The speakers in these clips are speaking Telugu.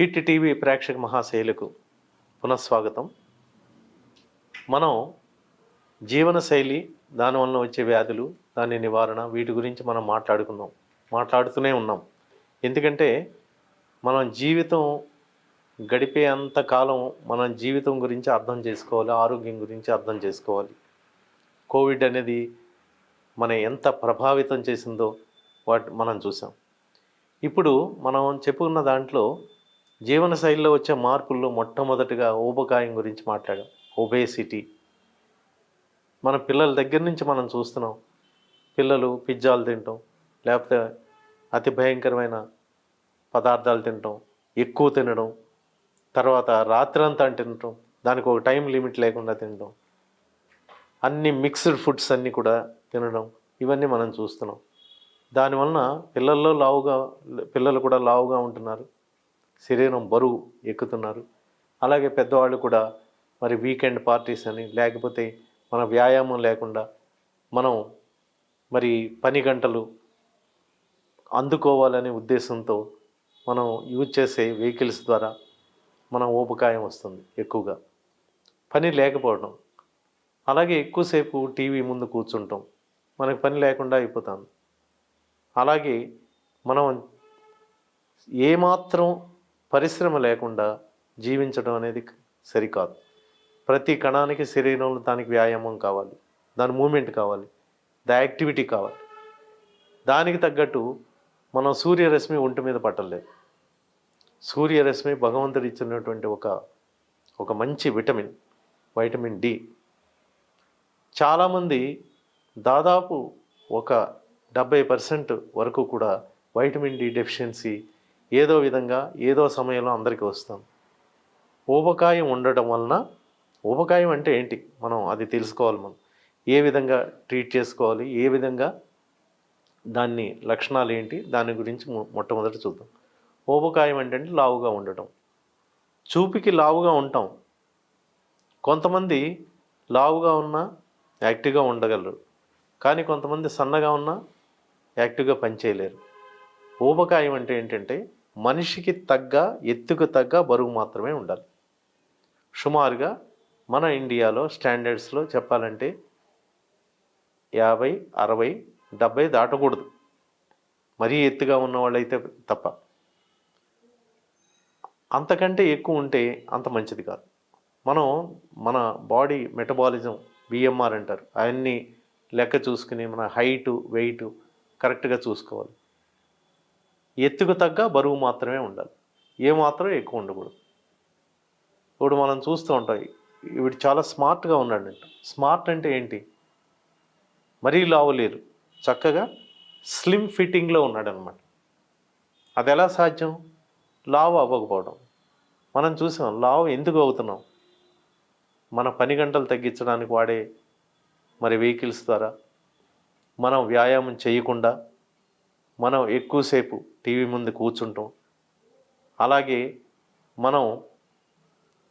హిట్ టీవీ ప్రేక్షక మహాశైలకు పునఃస్వాగతం. మనం జీవనశైలి దానివల్ల వచ్చే వ్యాధులు దాని నివారణ వీటి గురించి మనం మాట్లాడుకున్నాం మాట్లాడుతూనే ఉన్నాం. ఎందుకంటే మనం జీవితం గడిపే అంత కాలం మనం జీవితం గురించి అర్థం చేసుకోవాలి ఆరోగ్యం గురించి అర్థం చేసుకోవాలి. కోవిడ్ అనేది మన ఎంత ప్రభావితం చేసిందో వాటి మనం చూసాం. ఇప్పుడు మనం చెప్పుకున్న దాంట్లో జీవన శైలిలో వచ్చే మార్పుల్లో మొట్టమొదటిగా ఊబకాయం గురించి మాట్లాడాం. ఒబేసిటీ. మన పిల్లల దగ్గర నుంచి మనం చూస్తున్నాం. పిల్లలు పిజ్జాలు తింటాం. లేకపోతే అతి భయంకరమైన పదార్థాలు తినటం ఎక్కువ తినడం. తర్వాత రాత్రంతా తినటం దానికి ఒక టైం లిమిట్ లేకుండా తినడం అన్ని మిక్స్డ్ ఫుడ్స్ అన్నీ కూడా తినడం. ఇవన్నీ మనం చూస్తున్నాం. దానివలన పిల్లల్లో లావుగా పిల్లలు కూడా లావుగా ఉంటున్నారు. శరీరం బరువు ఎక్కుతున్నారు. అలాగే పెద్దవాళ్ళు కూడా మరి వీకెండ్ పార్టీస్ అని లేకపోతే మన వ్యాయామం లేకుండా మనం మరి పని గంటలు అందుకోవాలనే ఉద్దేశంతో మనం యూజ్ చేసే వెహికల్స్ ద్వారా మన ఊపకాయం వస్తుంది ఎక్కువగా. పని లేకపోవడం. అలాగే ఎక్కువసేపు టీవీ ముందు కూర్చుంటాం. మనకు పని లేకుండా అయిపోతాం. అలాగే మనం ఏమాత్రం పరిశ్రమ లేకుండా జీవించడం అనేది సరికాదు. ప్రతి కణానికి శరీరంలో దానికి వ్యాయామం కావాలి. దాని మూమెంట్ కావాలి. దా యాక్టివిటీ కావాలి. దానికి తగ్గట్టు మనం సూర్యరశ్మి ఒంటి మీద పట్టలేదు. సూర్యరశ్మి భగవంతుడు ఇచ్చినటువంటి ఒక ఒక మంచి విటమిన్ వైటమిన్ డి. చాలామంది దాదాపు ఒక డెబ్బై పర్సెంట్ వరకు కూడా వైటమిన్ డి డెఫిషియన్సీ ఏదో విధంగా ఏదో సమయంలో అందరికీ వస్తాం. ఊబకాయం ఉండటం వలన ఊబకాయం అంటే ఏంటి? మనం అది తెలుసుకోవాలి మనం. ఏ విధంగా ట్రీట్ చేసుకోవాలి? ఏ విధంగా దాన్ని లక్షణాలు ఏంటి? దాని గురించి మొట్టమొదట చూద్దాం. ఊబకాయం అంటే లావుగా ఉండటం. చూపుకి లావుగా ఉంటాం. కొంతమంది లావుగా ఉన్నా యాక్టివ్గా ఉండగలరు. కానీ కొంతమంది సన్నగా ఉన్నా యాక్టివ్గా పనిచేయలేరు. ఊబకాయం అంటే ఏంటంటే మనిషికి తగ్గ ఎత్తుకు తగ్గ బరువు మాత్రమే ఉండాలి. సుమారుగా మన ఇండియాలో స్టాండర్డ్స్లో చెప్పాలంటే యాభై అరవై డెబ్బై దాటకూడదు. మరీ ఎత్తుగా ఉన్న వాళ్ళైతే తప్ప. అంతకంటే ఎక్కువ ఉంటే అంత మంచిది కాదు. మనం మన బాడీ మెటబాలిజం బిఎంఆర్ అంటారు. అవన్నీ లెక్క చూసుకుని మన హైటు వెయిట్ కరెక్ట్గా చూసుకోవాలి. ఎత్తుకు తగ్గ బరువు మాత్రమే ఉండాలి. ఏ మాత్రం ఎక్కువ ఉండకూడదు. ఇప్పుడు మనం చూస్తూ ఉంటాం వీడు చాలా స్మార్ట్గా ఉన్నాడు స్మార్ట్ అంటే ఏంటి? మరీ లావు లేరు చక్కగా స్లిమ్ ఫిట్టింగ్లో ఉన్నాడనమాట. అది ఎలా సాధ్యం? లావు అవ్వకపోవడం. మనం చూసాం లావు ఎందుకు అవుతున్నాం? మన పని గంటలు తగ్గించడానికి వాడే మరి వెహికల్స్ ద్వారా మనం వ్యాయామం చేయకుండా మనం ఎక్కువసేపు టీవీ ముందు కూర్చుంటాం. అలాగే మనం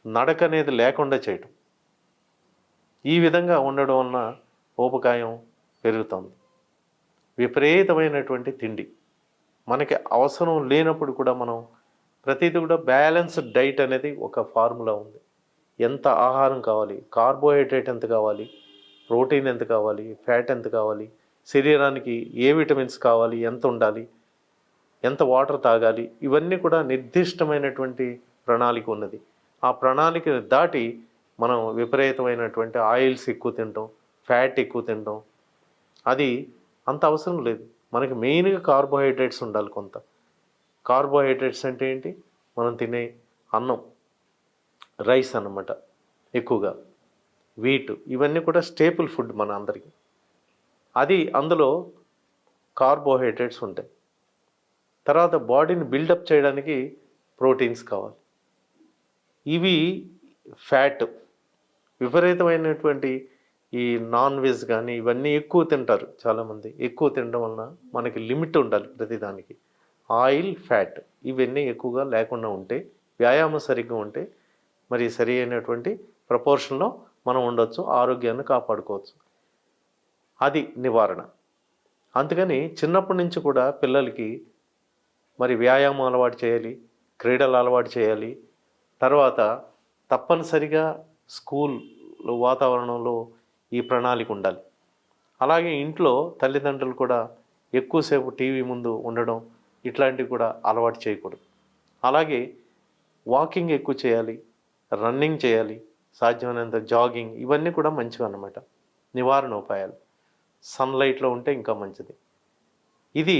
నడక అనేది లేకుండా చేయటం. ఈ విధంగా ఉండడం వలన ఊపకాయం పెరుగుతుంది. విపరీతమైనటువంటి తిండి. మనకి అవసరం లేనప్పుడు కూడా మనం ప్రతిదీ కూడా బ్యాలెన్స్డ్ డైట్ అనేది ఒక ఫార్ములా ఉంది. ఎంత ఆహారం కావాలి? కార్బోహైడ్రేట్ ఎంత కావాలి? ప్రోటీన్ ఎంత కావాలి? ఫ్యాట్ ఎంత కావాలి? శరీరానికి ఏ విటమిన్స్ కావాలి ఎంత ఉండాలి ఎంత వాటర్ తాగాలి ఇవన్నీ కూడా నిర్దిష్టమైనటువంటి ప్రణాళిక ఉన్నది. ఆ ప్రణాళికని దాటి మనం విపరీతమైనటువంటి ఆయిల్స్ ఎక్కువ తింటాం ఫ్యాట్ ఎక్కువ తింటాం అది అంత అవసరం లేదు. మనకి మెయిన్గా కార్బోహైడ్రేట్స్ ఉండాలి కొంత. కార్బోహైడ్రేట్స్ అంటే ఏంటి? మనం తినే అన్నం రైస్ అన్నమాట ఎక్కువగా. వీట్ ఇవన్నీ కూడా స్టేపుల్ ఫుడ్ మన అందరికీ. అది అందులో కార్బోహైడ్రేట్స్ ఉంటాయి. తర్వాత బాడీని బిల్డప్ చేయడానికి ప్రోటీన్స్ కావాలి. ఇవి ఫ్యాట్ విపరీతమైనటువంటి ఈ నాన్ వెజ్ కానీ ఇవన్నీ ఎక్కువ తింటారు చాలామంది. ఎక్కువ తినడం వలన మనకి లిమిట్ ఉండాలి ప్రతిదానికి. ఆయిల్ ఫ్యాట్ ఇవన్నీ ఎక్కువగా లేకుండా ఉంటే వ్యాయామం సరిగ్గా ఉంటే మరి సరి అయినటువంటి ప్రపోర్షన్లో మనం ఉండొచ్చు ఆరోగ్యాన్ని కాపాడుకోవచ్చు. అది నివారణ. అందుకని చిన్నప్పటి నుంచి కూడా పిల్లలకి మరి వ్యాయామం అలవాటు చేయాలి క్రీడలు అలవాటు చేయాలి. తర్వాత తప్పనిసరిగా స్కూల్ వాతావరణంలో ఈ ప్రణాళిక ఉండాలి. అలాగే ఇంట్లో తల్లిదండ్రులు కూడా ఎక్కువసేపు టీవీ ముందు ఉండడం ఇట్లాంటివి కూడా అలవాటు చేయకూడదు. అలాగే వాకింగ్ ఎక్కువ చేయాలి రన్నింగ్ చేయాలి సాధ్యమైనంత జాగింగ్ ఇవన్నీ కూడా మంచివి అన్నమాట నివారణ ఉపాయాలు. సన్లైట్లో ఉంటే ఇంకా మంచిది. ఇది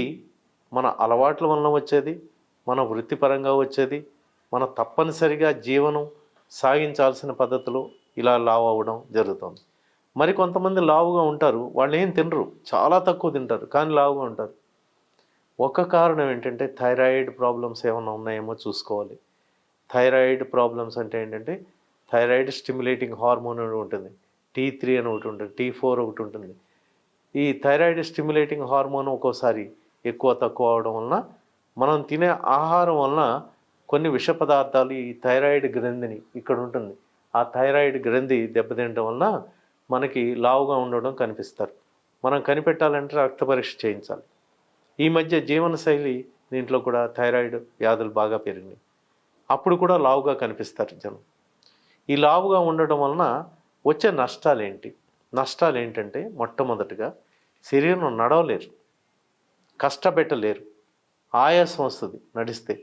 మన అలవాట్ల వలన వచ్చేది మన వృత్తిపరంగా వచ్చేది మన తప్పనిసరిగా జీవనం సాగించాల్సిన పద్ధతిలో ఇలా లావు అవ్వడం జరుగుతుంది. మరి కొంతమంది లావుగా ఉంటారు వాళ్ళు ఏం తినరు చాలా తక్కువ తింటారు కానీ లావుగా ఉంటారు. ఒక కారణం ఏంటంటే థైరాయిడ్ ప్రాబ్లమ్స్ ఏమైనా ఉన్నాయేమో చూసుకోవాలి. థైరాయిడ్ ప్రాబ్లమ్స్ అంటే ఏంటంటే థైరాయిడ్ స్టిమ్యులేటింగ్ హార్మోన్ అని ఉంటుంది టీ త్రీ అని ఒకటి ఉంటుంది టీ ఫోర్ ఒకటి ఉంటుంది. ఈ థైరాయిడ్ స్టిమ్యులేటింగ్ హార్మోన్ ఒక్కోసారి ఎక్కువ తక్కువ అవడం వలన మనం తినే ఆహారం వలన కొన్ని విష పదార్థాలు ఈ థైరాయిడ్ గ్రంథిని ఇక్కడ ఉంటుంది. ఆ థైరాయిడ్ గ్రంథి దెబ్బతినడం వలన మనకి లావుగా ఉండడం కనిపిస్తారు. మనం కనిపెట్టాలంటే రక్త పరీక్ష చేయించాలి. ఈ మధ్య జీవనశైలి దీంట్లో కూడా థైరాయిడ్ వ్యాధులు బాగా పెరిగినాయి. అప్పుడు కూడా లావుగా కనిపిస్తారు జనం. ఈ లావుగా ఉండడం వలన వచ్చే నష్టాలు ఏంటి నష్టాలు ఏంటంటే మొట్టమొదటిగా శరీరం నడవలేరు కష్టపెట్టలేరు. ఆయాసం వస్తుంది నడిస్తే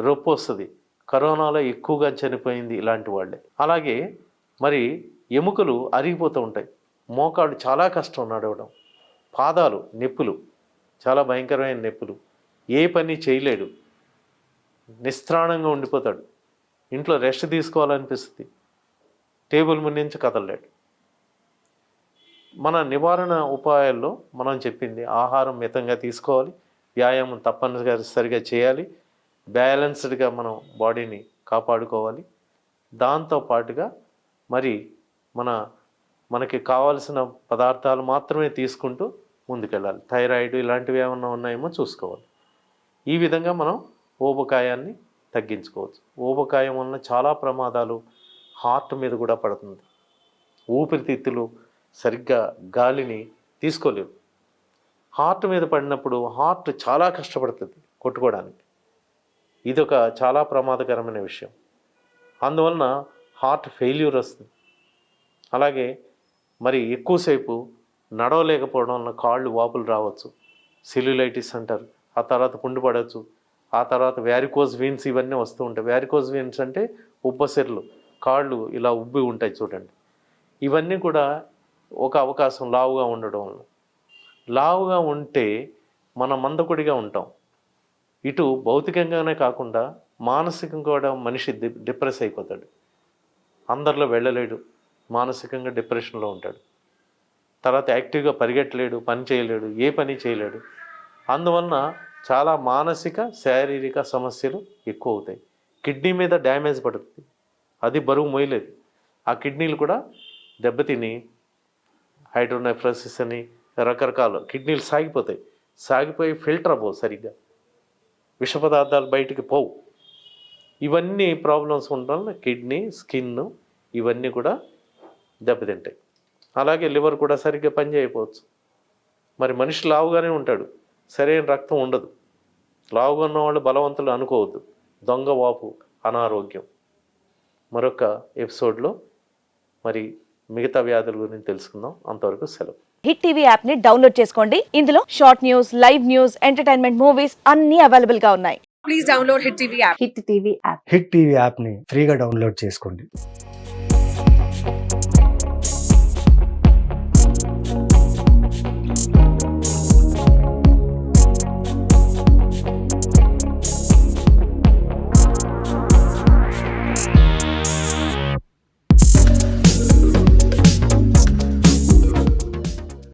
రొప్పు వస్తుంది. కరోనాలో ఎక్కువగా చనిపోయింది ఇలాంటి వాళ్ళే. అలాగే మరి ఎముకలు అరిగిపోతూ ఉంటాయి. మోకాళ్ళు చాలా కష్టం నడవడం. పాదాలు నొప్పులు చాలా భయంకరమైన నొప్పులు. ఏ పని చేయలేడు. నిస్త్రాణంగా ఉండిపోతాడు. ఇంట్లో రెస్ట్ తీసుకోవాలనిపిస్తుంది. టేబుల్ ముందు నుంచి కదలలేడు. మన నివారణ ఉపాయాల్లో మనం చెప్పింది ఆహారం మితంగా తీసుకోవాలి వ్యాయామం తప్పనిసరిగా చేయాలి బ్యాలెన్స్డ్గా మనం బాడీని కాపాడుకోవాలి. దాంతో పాటుగా మరి మన మనకి కావాల్సిన పదార్థాలు మాత్రమే తీసుకుంటూ ముందుకెళ్ళాలి. థైరాయిడ్ ఇలాంటివి ఏమన్నా ఉన్నాయేమో చూసుకోవాలి. ఈ విధంగా మనం ఊబకాయాన్ని తగ్గించుకోవచ్చు. ఊబకాయం వలన చాలా ప్రమాదాలు హార్ట్ మీద కూడా పడుతుంది. ఊపిరితిత్తులు సరిగ్గా గాలిని తీసుకోలేవు. హార్ట్ మీద పడినప్పుడు హార్ట్ చాలా కష్టపడుతుంది కొట్టుకోవడానికి. ఇది ఒక చాలా ప్రమాదకరమైన విషయం. అందువలన హార్ట్ ఫెయిల్యూర్ వస్తుంది. అలాగే మరి ఎక్కువసేపు నడవలేకపోవడం వలన కాళ్ళు వాపులు రావచ్చు. సెల్యులైటిస్ అంటారు. ఆ తర్వాత పుండు పడవచ్చు. ఆ తర్వాత వ్యారికోజ్ వీన్స్ ఇవన్నీ వస్తూ ఉంటాయి. వ్యారికోజ్ వీన్స్ అంటే ఉబ్బసెర్లు కాళ్ళు ఇలా ఉబ్బి ఉంటాయి చూడండి. ఇవన్నీ కూడా ఒక అవకాశం లావుగా ఉండడం లావుగా ఉంటే మన మందకుడిగా ఉంటాం. ఇటు భౌతికంగానే కాకుండా మానసికంగా కూడా మనిషి డిప్రెస్ అయిపోతాడు. అందరిలో వెళ్ళలేడు. మానసికంగా డిప్రెషన్లో ఉంటాడు. తర్వాత యాక్టివ్గా పరిగెట్టలేడు పని చేయలేడు ఏ పని చేయలేడు. అందువలన చాలా మానసిక శారీరక సమస్యలు ఎక్కువ అవుతాయి. కిడ్నీ మీద డ్యామేజ్ పడుతుంది. అది బరువు మోయలేదు. ఆ కిడ్నీలు కూడా దెబ్బతిని హైడ్రోనెఫ్రోసిస్ అని రకరకాల కిడ్నీలు సాగిపోతాయి. సాగిపోయి ఫిల్టర్ అవ్వవు సరిగ్గా. విష పదార్థాలు బయటికి పోవు. ఇవన్నీ ప్రాబ్లమ్స్ ఉండడం వల్ల కిడ్నీ స్కిన్ ఇవన్నీ కూడా దెబ్బతింటాయి. అలాగే లివర్ కూడా సరిగ్గా పనిచేయకపోవచ్చు. మరి మనిషి లావుగానే ఉంటాడు. సరైన రక్తం ఉండదు. లావుగా ఉన్నవాళ్ళు బలవంతులు అనుకోవద్దు. దొంగ వాపు అనారోగ్యం. మరొక ఎపిసోడ్లో మరి మిగతా వ్యాధుల గురించి తెలుసుకుందాం. అంతవరకు సెలవు. హిట్ టీవీ యాప్ని డౌన్లోడ్ చేసుకోండి. ఇందులో short news live news entertainment movies అన్ని అవైలబుల్గా ఉన్నాయి. Please download Hit TV app. Hit TV app hit TV యాప్ని ఫ్రీగా డౌన్లోడ్ చేసుకోండి.